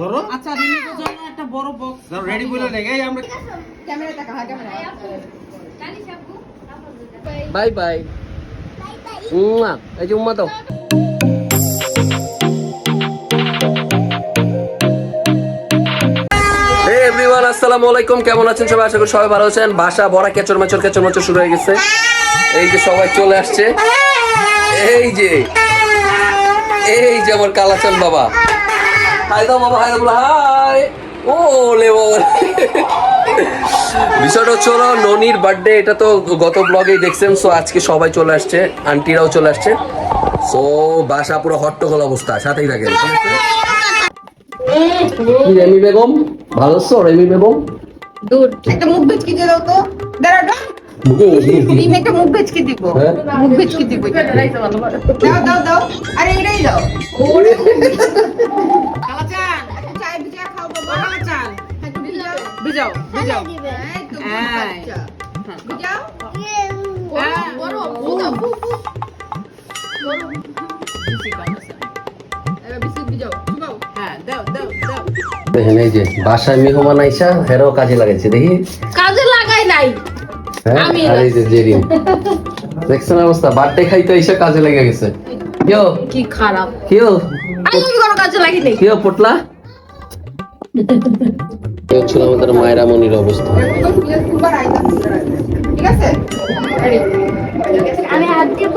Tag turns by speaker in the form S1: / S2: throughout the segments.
S1: ধরো।
S2: আচ্ছা জন্য একটা বড় বক্স
S1: ধরো রেডি বলে এই আমরা
S3: ক্যামেরা দেখা হয় ক্যামেরা
S4: বাই বাই। উম্মা এই যে উম্মা দাও এভরিওয়ান আসসালামু আলাইকুম। কেমন আছেন সবাই? আশা করি সবাই ভালো আছেন। বাসা ভরা কেচর মেচর কেচর মেচর শুরু হয়ে গেছে। এই যে সবাই চলে আসছে। এই যে এই যে আমার কালাচান বাবা। হাই দাও বাবা হাই দাও বলো হাই। ও লে বিষয়টা হচ্ছে হলো ননির বার্থডে এটা তো গত ব্লগেই দেখছেন সো আজকে সবাই চলে আসছে আন্টিরাও চলে আসছে। সো বাসা পুরো হট্টগোল অবস্থা সাথেই থাকেন ঠিক রেমি বেগম? ভালো আছো? রেমি বেগম?
S3: দূর। একটা মুখ দিয়ে দাও তো। দাঁড়া একটা মুখ বেচকি দিব? মুখ বেচকি দিব দাও দাও দাও। আরে এটাই দাও।
S2: কালাচান
S3: চায় ভিজা খাও বাবা।
S2: কালাচান।
S3: একটু ভিজাও।
S2: বিজাও বিজাও
S3: এই তো। বাচ্চা ভিজাও। বড় বড় ফু ফু এবার বিস্কুট ভিজাও চুবাও
S2: দাও দাও দাও।
S4: দেখেন এই যে বাসায় মেহমান আইসা হেরাও কাজে লাগাইছে দেখি হ্যাঁ? আর এই যে জেরিন। দেখছেন অবস্থা? বার্থডে খাইতে আইসা কাজে লেগে গেছে। কিও
S3: কি খারাপ।
S4: কিও
S3: আমি কি কোনো কাজে লাগি নাই?
S4: কিও পটলা? এই হচ্ছিল আমাদের মায়েরা মনির অবস্থা।
S3: ঠিক আছে? আমি হাত দিব।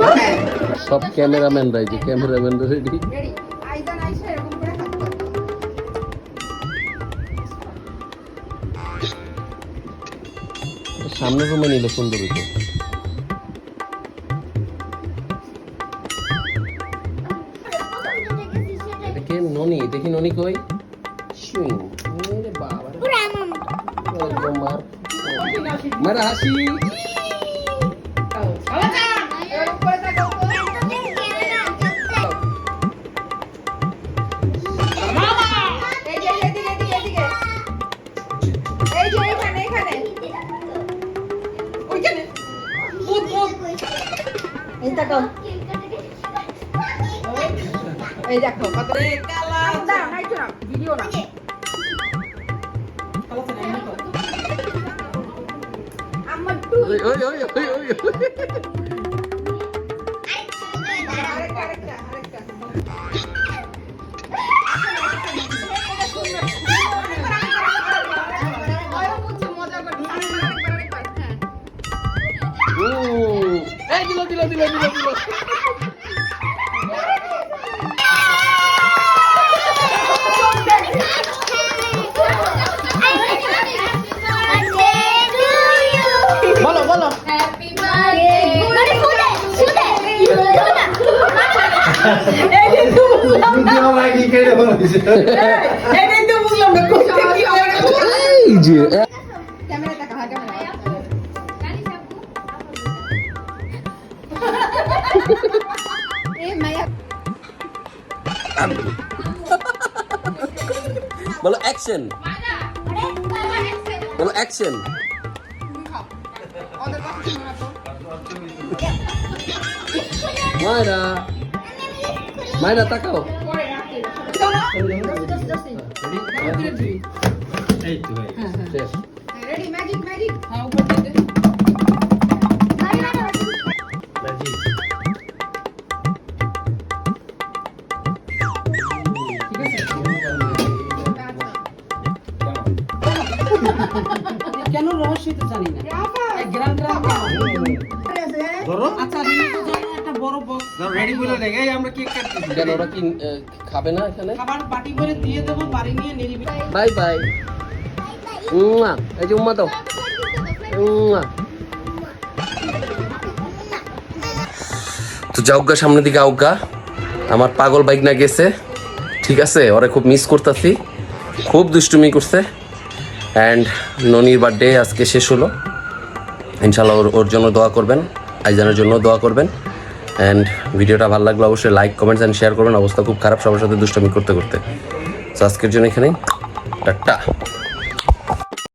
S4: সব ক্যামেরাম্যান রাই যে ক্যামেরাম্যান রেডি সামনের রুমে নিলে সুন্দর এটা ননি। দেখি ননি কই? বাবা মারা হাসি।
S3: এই তাকাও এই দেখো কত দাঁড়াও নাই তো না ভিডিও না আমার
S4: উম, এই দিল দিল দিল দিল দিল
S2: বলো বলো
S4: এই যে
S3: ক্যামেরা দেখা হয় ক্যামেরা এ মায়া
S4: বলো অ্যাকশন বলো অ্যাকশন
S3: ওদের কথা শুনো না তো
S4: মায়রা মায়রা তাকাও
S3: পরে রাখি শোনো
S1: এই তো ভাই
S4: শেষ
S3: রেডি ম্যাজিক ম্যাজিক
S2: হ্যাঁ উপর দিতে কেন রহস্য তো জানি না। গ্রাম গ্রাম
S1: ধরো।
S2: আচ্ছা একটা বড় বক্স
S1: রেডি বলে নেই এই আমরা কেক কাটতেছি
S4: কেন ওরা কি খাবে না এখানে?
S2: খাবার বাটি করে দিয়ে দেবো বাড়ি নিয়ে নিরিবিলি
S4: বাই বাই। উম্মা এই যে উম্মা দাও। উম্মা। তো যাওগা সামনের দিকে আউগা আমার পাগল বাইক না গেছে। ঠিক আছে ওরা খুব মিস করতেছি। খুব দুষ্টুমি করছে। অ্যান্ড ননির বার্থডে আজকে শেষ হলো। ইনশাল্লাহ ওর ওর জন্য দোয়া করবেন, আইজানের জন্য দোয়া করবেন। অ্যান্ড ভিডিওটা ভালো লাগলে অবশ্যই লাইক কমেন্টস অ্যান্ড শেয়ার করবেন। অবস্থা খুব খারাপ, সবার সাথে দুষ্টমি করতে করতে। সো আজকের জন্য এখানেই। টাটা।